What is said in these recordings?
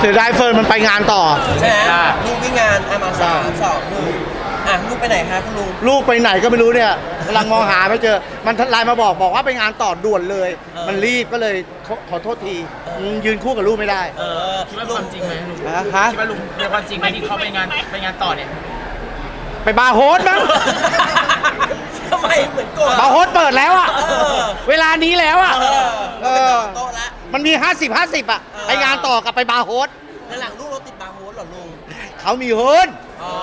เสียดายเฟิร์นมันไปงานต่อ ใช่ไหมลูกวิ่งงานอะมาสามสองหนึ่งอะลูกไปไหนคะคุณลุง ลูกไปไหนก็ไม่รู้เนี่ยกำลังมองหาไม่เจอ มันไลน์มาบอกบอกว่าไปงานต่อด่วนเลย เออ มันรีบก็เลยขอขอโทษทีมยืนคู่กับลูกไม่ได้เออคิดว่าความจริงไหมลุงฮะฮะคิดว่าลุงเป็นความจริงไหมที่เขาไปงานไปงานต่อเนี่ย ไปบาร์โฮสมั้ง ทำไมเหมือนโกรธ บาร์โฮสเปิดแล้วอะเออ เวลานี้แล้วอะเออเออโต๊ะละ มันมี 50 50อะเออไปงานต่อกับไปบาร์โฮสแล้วหลังลูกเราติดบาร์โฮสเหรอลุง เขามีหุ้น อ๋อ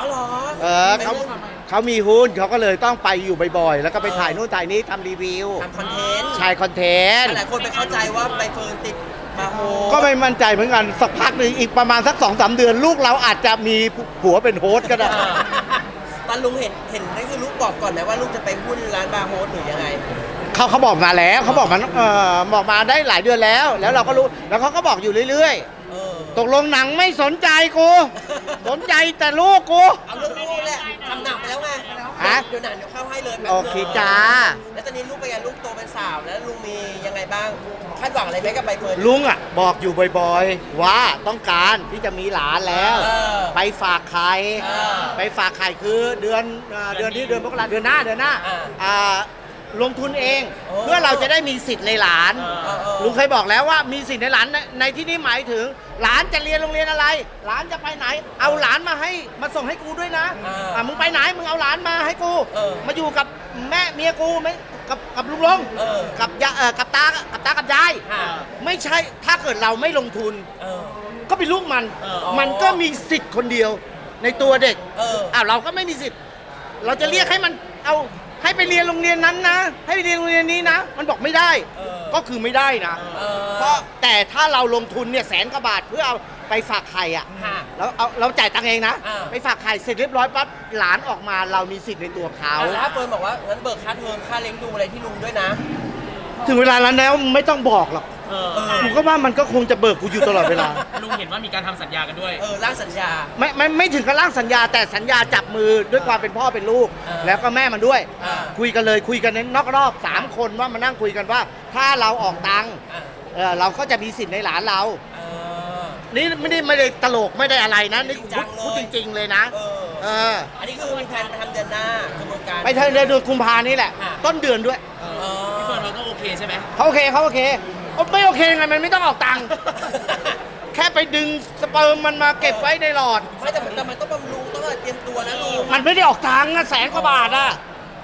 อ๋อเหรอเออเขาเขามีหุ้นเขาก็เลยต้องไปอยู่บ่อยๆ แล้วก็ไปถ่ายนู่นถ่ายนี้ทำรีวิวทำคอนเทนต์ชายคอนเทนต์ หลายคนไปเข้าใจว่าใบเฟิร์นติดบาร์โฮสก็ไม่มั่นใจเหมือนกันสักพักหนึ่งอีกประมาณสักสองสามเดือน ลูกเราอาจจะมีผัวเป็นโฮสต์ก็ได้ ตอนลุงเห็นเห็นนั่นคือลูกบอกก่อนไหมว่าลูกจะไปหุ้นร้านบาร์โฮสหรือยังไง เขาเขาบอกมาแล้วเขาบอกมันเออบอกมาได้หลายเดือนแล้ว แล้วเราก็รู้แล้วเขาก็บอกอยู่เรื่อยเออๆ ตกลงหนังไม่สนใจกู สนใจแต่ลูกกู เอาเรื่องลูกแหละทำหนังไปแล้วไงฮะเดี๋ยวหนังเดี๋ยวเข้าให้เลยแป๊บโอเคจ้า แล้วตอนนี้ลูกเป็นไงลูกโตเป็นสาวแล้วลุงมียังไงบ้างคาดหวังอะไรไหมกับใบเฟิร์น ลุงอะบอกอยู่บ่อยๆ ว่าต้องการที่จะมีหลานแล้ว เออไปฝากไข่เออไปฝากไข่คือเดือนเอ่อเดือนที่เดือนมกราเดือนหน้าเดือนหน้าอ่า อ่า ลงทุนเองโอ้เพื่อเราจะได้มีสิทธิ์ในหลานเออเออ ลุงเคยบอกแล้วว่ามีสิทธิ์ในหลานในในที่นี้หมายถึง หลานจะเรียนโรงเรียนอะไร หลานจะไปไหน เอาหลานมาให้มาส่งให้กูด้วยนะอ่าอะมึงไปไหนมึงเอาหลานมาให้กู เออมาอยู่กับแม่เมียกูไม่กับกับลุงลงเออกับยาเออกับตากับตากับยายค่ะไม่ใช่ถ้าเกิดเราไม่ลงทุน เออ ก็เป็นลูกมัน เออมันก็มีสิทธิ์คนเดียวในตัวเด็กเอออ้าวเราก็ไม่มีสิทธิ์ เราจะเรียกให้มันเอา ให้ไปเรียนโรงเรียนนั้นนะ ให้ไปเรียนโรงเรียนนี้นะ มันบอกไม่ได้ เออ ก็คือไม่ได้นะเออเพราะแต่ถ้าเราลงทุนเนี่ยแสนกว่าบาทเพื่อเอาไปฝากไข่อะค่ะ แล้วเอาเราจ่ายตังค์เองนะ อ่า ไปฝากไข่เสร็จเรียบร้อยปั๊บหลานออกมาเรามีสิทธิ์ในตัวเขา แล้วถ้าเฟิร์นบอกว่างั้นเบิกค่าเทอมค่าเลี้ยงดูอะไรที่ลุงด้วยนะ ถึงเวลาแล้วแล้วไม่ต้องบอกหรอก เออเออผมก็ว่ามันก็คงจะเบิกกูอยู่ตลอดเวลา ลุงเห็นว่ามีการทำสัญญากันด้วย เออร่างสัญญา ไม่ไม่ไม่ถึงกับร่างสัญญาแต่สัญญาจับมือด้วยความเป็นพ่อเป็นลูก เออแล้วก็แม่มันด้วยอ่าคุยกันเลยคุยกันในนอกรอบสามคนว่ามานั่งคุยกันว่า ถ้าเราออกตังค์อะเออเราก็จะมีสิทธิ์ในหลานเรา เออ นี่ไม่ได้ไม่ได้ตลกไม่ได้อะไรนะนี่จริงพูดจังเลยพูดจริง ๆเลยนะ เออ เออ อันนี้คือมีแผนไปทำเดือนหน้ากระบวนการ ไปเทเดือนกุมภานี่แหละ ค่ะ ต้นเดือนด้วย เออพี่เฟิร์นเราก็โอเคใช่ไหมเขาโอเคเขาโอเคโอ้ ไม่โอเคไงมันไม่ต้องออกตังค์ แค่ไปดึงสเปิร์มมันมาเก็บไว้ในหลอด ไม่แต่มันแต่มันต้องบำรุงต้องเตรียมตัวนะลุงมันไม่ได้ออกตังค์นะแสนกว่าบาทอะ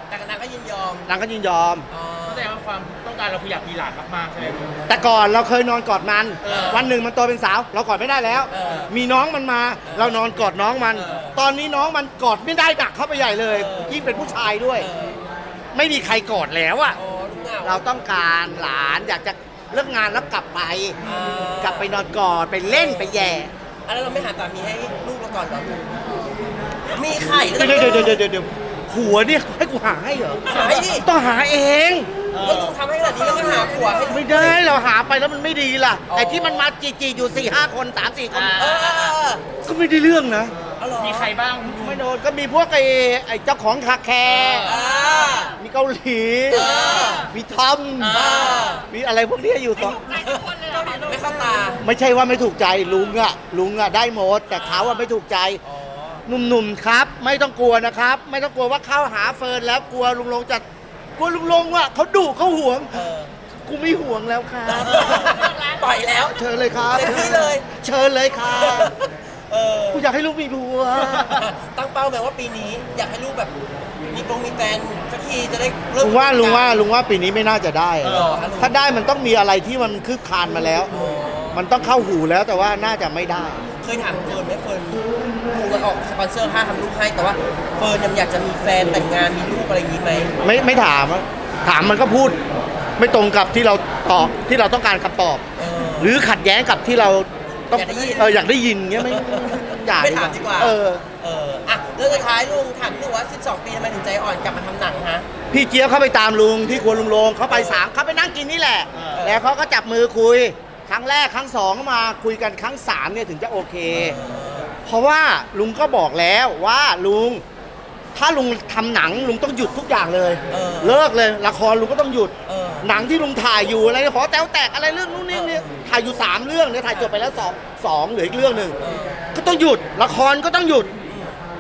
แต่นางก็ยินยอมนางก็ยินยอม อ๋อ แสดงว่าความต้องการเราคืออยากมีหลานมากๆใช่ไหม แต่ก่อนเราเคยนอนกอดมัน เออวันหนึ่งมันโตเป็นสาว เรากอดไม่ได้แล้ว เออมีน้องมันมา เรานอนกอดน้องมัน เออตอนนี้น้องมันกอดไม่ได้ดักเข้าไปใหญ่เลย เออ ยิ่งเป็นผู้ชายด้วย เออไม่มีใครกอดแล้วอะอ๋อลุงเหงาเราต้องการหลานอยากจะ เลิกงานแล้วกลับไป อ่ากลับไปนอนกอดไปเล่นไปแย่อันนั้นเราไม่หาสามีให้ลูกเราก่อนเหรอลุงมีไข่แล้วเดี๋ยวเดี๋ยวเดี๋ยวเดี๋ยวเดี๋ยวผัวเนี่ยให้กูหาให้เหรอหาให้ดิต้องหาเอง ก็ลุงทำให้ขนาดนี้แล้วก็หาผัวให้ ไม่ได้เราหาไปแล้วมันไม่ดีล่ะอ๋อ ไอ้ที่มันมาจีจีอยู่สี่ห้าคนสามสี่คน เออเออเออเออก็ไม่ได้เรื่องนะ เอาเหรอ มีใครบ้างไม่โดนก็มีพวกไอ้ไอ้เจ้าของคาแคร์อ่า มีเกาหลีเออมีทอมอ่ามีอะไรพวกนี้อยู่สองไม่เข้าตา ไม่ใช่ว่าไม่ถูกใจลุงอะลุงอะได้หมดแต่เขาอะไม่ถูกใจอ๋อหนุ่มๆครับ ไม่ต้องกลัวนะครับ ไม่ต้องกลัวว่าเข้าหาเฟิร์นแล้วกลัวลุงลงจะกลัวลุงลงว่าเขาดุเขาหวงเออ กูไม่หวงแล้วครับ ปล่อยแล้ว เชิญเลยครับ เต็มที่เลย เชิญเลยครับ เออ กูอยากให้ลูกมีผัว ตั้งเป้าไหมว่าปีนี้อยากให้ลูกแบบมีปงมีแฟนสักทีจะได้เริ่มลุงว่าลุงว่าลุงว่าปีนี้ไม่น่าจะได้อะเออครับลุงถ้าได้มันต้องมีอะไรที่มันคืบคลานมาแล้ว อ๋อมันต้องเข้าหูแล้วแต่ว่าน่าจะไม่ได้ เคยถามเฟิร์นไหมเฟิร์นลุงมันออกสปอนเซอร์ค่าทำลูกให้แต่ว่าเฟิร์นยังอยากจะมีแฟนแต่งงานมีลูกอะไรอย่างนี้ไหมไม่ไม่ถามอะถามมันก็พูด ไม่ตรงกับที่เราตอบที่เราต้องการคำตอบ เออหรือขัดแย้งกับที่เรา ต้องอยากได้ยิน เอออยากได้ยินเงี้ยไม่อย่าไม่ถามดีกว่าเออ เอออะเรื่องสุดท้ายลุงถามหนูว่า 12 ปีทำไมถึงใจอ่อนกลับมาทำหนังฮะ พี่เจี๊ยบเข้าไปตามลุงที่ครัวลุงลงเขาไปสามเขาไปนั่งกินนี่แหละเออแล้วเขาก็จับมือคุย ครั้งแรกครั้งสองก็มาคุยกันครั้งสามเนี่ยถึงจะโอเค เพราะว่าลุงก็บอกแล้วว่าลุง ถ้าลุงทำหนังลุงต้องหยุดทุกอย่างเลยเออเลิกเลยละครลุงก็ต้องหยุด เออ หนังที่ลุงถ่ายอยู่อะไรหอแต๋วแตกอะไรเรื่องนู้นนี่นี่ถ่ายอยู่สามเรื่องเนี่ยถ่ายจบไปแล้วสองสองเหลืออีกเรื่องหนึ่งก็ต้องหยุดละครก็ต้องหยุด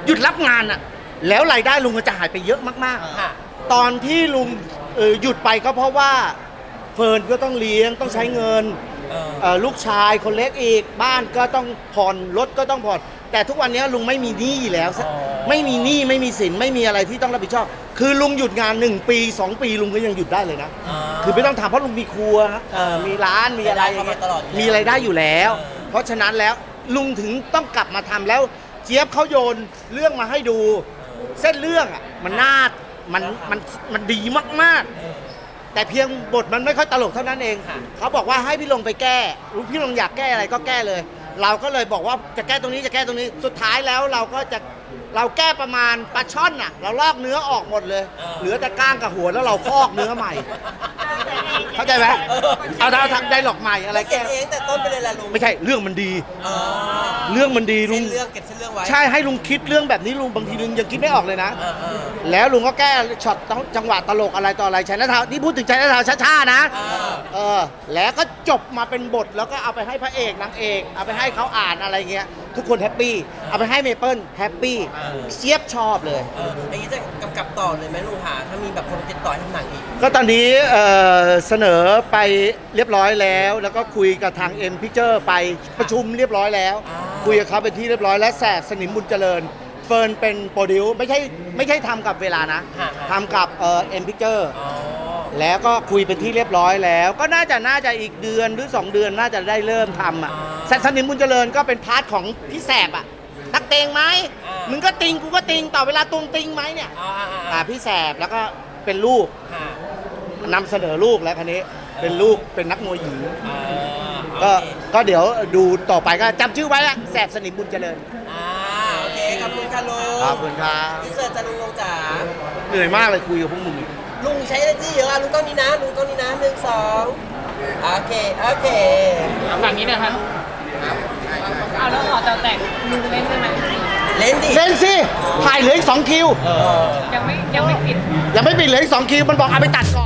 หยุดรับงานอะแล้วรายได้ลุงก็จะหายไปเยอะมากค่ะ ๆ ตอนที่ลุงเอ่อหยุดไปก็เพราะว่าเฟิร์นก็ต้องเลี้ยงต้องใช้เงิน เออ เอ่อลูกชายคนเล็กอีกบ้านก็ต้องผ่อนรถก็ต้องผ่อน แต่ทุกวันนี้ลุงไม่มีหนี้แล้วอ๋อ ไม่มีหนี้ไม่มีสินไม่มีอะไรที่ต้องรับผิดชอบ คือลุงหยุดงาน 1 ปี 2 ปีลุงก็ยังหยุดได้เลยนะอ่าคือไม่ต้องทำเพราะลุงมีครัวเอ่อมีร้านมีอะไรรายได้เข้ามาตลอดอยู่แล้วมีรายได้อยู่แล้ว เออ เพราะฉะนั้นแล้วลุงถึงต้องกลับมาทำแล้ว เจี๊ยบเขาโยนเรื่องมาให้ดู เส้นเรื่องอะมันน่ามันมันมันดีมากๆ แต่เพียงบทมันไม่ค่อยตลกเท่านั้นเองค่ะเขาบอกว่าให้พี่ลงไปแก้ รู้พี่ลงอยากแก้อะไรก็แก้เลย เราก็เลยบอกว่าจะแก้ตรงนี้จะแก้ตรงนี้สุดท้ายแล้วเราก็จะเราแก้ประมาณปลาช่อนน่ะ เราลอกเนื้อออกหมดเลย เหลือแต่ก้างกับหัวแล้วเราพอกเนื้อใหม่ เข้าใจไหมเอาเอาทางไดร็อกใหม่อะไรเก็แก้บเองแต่ต้นไปเลยล่ะลุงไม่ใช่เรื่องมันดี อ๋อเรื่องมันดีลุเส้งนเรื่องเก็บเส้นเรื่องไว้ใช่ให้ลุงคิดเรื่องแบบนี้ลุงบางทีลุงยังคิดไม่ออกเลยนะ เออเออ แล้วลุงก็แก้ช็อตจังหวะตลกอะไรต่ออะไรชัยนาทาวน์ที่พูดถึงชัยนาทาวน์ช้าๆนะอ่า เออแล้วก็จบมาเป็นบทแล้วก็เอาไปให้พระเอกนางเอก เอาไปให้เขาอ่านอะไรเงี้ย ทุกคนแฮปปี้ เอาไปให้เมเปิลแฮปปี้เจี๊ยบชอบเลย เอออย่างนี้จะกำกับต่อเลยไหมลุงหาถ้ามีแบบคนติดต่อให้ทำหนังอีก ก็ตอนนี้เอ่อเสนอไปเรียบร้อยแล้ว แล้วก็คุยกับทาง M Picture ไปประชุมเรียบร้อยแล้ว อ่า คุยกับเขาเป็นที่เรียบร้อยและแสบสนิมบุญเจริญ เฟิร์นเป็นโปรดิวไม่ใช่ไม่ใช่ทำกับเวลานะฮะฮะ ทำกับเอ่อ M Picture อ๋อ แล้วก็คุยเป็นที่เรียบร้อยแล้ว ก็น่าจะน่าจะอีกเดือนหรือ 2 เดือนน่าจะได้เริ่มทำอะอ่าแสบสนิมบุญเจริญก็เป็นพาร์ทของพี่แสบอะตักเตงไหมอ่ามึมึงก็ติงกูก็ติงต่อเวลาตุงติงไหมเนี่ยอ่าอ่าอ่าอ่าพี่แสบแล้วก็เป็นลูกค่ะนำเสนอลูกแล้วคันนี้เป็นลูกเป็นนักมวยหญิงอ่าก็โอเคก็เดี๋ยวดูต่อไปก็จำชื่อไว้ละแสบสนิมบุญเจริญอ่าโอเคขอบคุณค่ะลุงขอบคุณครับพี่เสิร์ชจะลุงลงจ๋าเหนื่อยมากเลยคุยกับพวกมึง ลุงใช้ energy เยอะอะลุงกล้องนี้นะลุงกล้องนี้นะหนึ่งสองโอเคโอเคเอาฝั่งนี้นะครับเอาแล้วหอแต๋วแตกลุงเล่นใช่ไหมเล่นดิเล่นสิถ่ายเหลืออีกสองคิว ยังไม่ยังไม่ปิด ยังไม่ปิดเหลืออีกสองคิว มันบอกเอาไปตัดก่อน